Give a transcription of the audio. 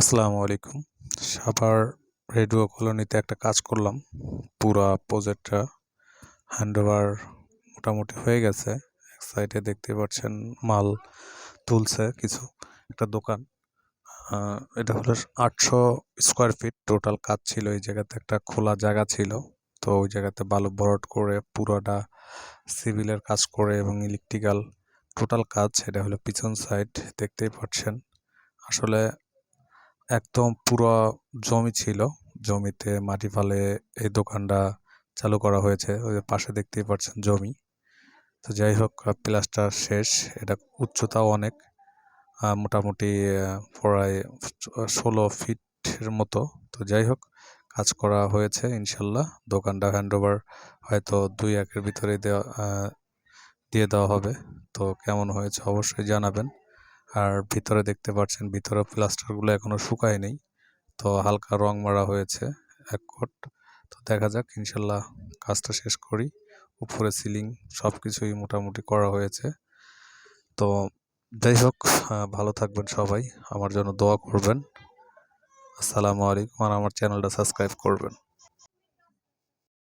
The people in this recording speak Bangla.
আসসালামু আলাইকুম। সাভার রেডিও কলোনিতে একটা কাজ করলাম। পুরা প্রজেক্টটা হ্যান্ডওভার মোটামুটি হয়ে গেছে। এক সাইডে দেখতে পাচ্ছেন মাল তুলছে কিছু, একটা দোকান। এটা হলো আটশো স্কোয়ার ফিট টোটাল কাজ ছিল। এই জায়গাতে একটা খোলা জায়গা ছিল। তো ওই জায়গাতে বালু ভরাট করে পুরোটা সিভিলের কাজ করে এবং ইলেকট্রিক্যাল টোটাল কাজ এটা হলো পিছন সাইড, দেখতেই পাচ্ছেন। আসলে একদম পুরো জমি ছিল। জমিতে মাটি ফালে এই দোকানটা চালু করা হয়েছে। ওই যে পাশে দেখতেই পাচ্ছেন জমি। তো যাই হোক প্লাস্টার শেষ। এটা উচ্চতাও অনেক। মোটামুটি প্রায় ষোলো ফিটের মতো। তো যাই হোক, কাজ করা হয়েছে ইনশাল্লাহ। দোকানটা হ্যান্ডওভার হয়তো দুই একের ভিতরে দেওয়া দিয়ে দেওয়া হবে। তো কেমন হয়েছে অবশ্যই জানাবেন। আর ভিতরে দেখতে পাচ্ছেন, ভিতরে প্লাস্টারগুলো এখনও শুকায় নেই তো হালকা রং মারা হয়েছে এক কোট। তো দেখা যাক, ইনশাল্লাহ কাজটা শেষ করি। উপরে সিলিং সব কিছুই মোটামুটি করা হয়েছে। তো যাই হোক ভালো থাকবেন সবাই। আমার জন্য দোয়া করবেন। আসসালামু আলাইকুম আর আমার চ্যানেলটা সাবস্ক্রাইব করবেন।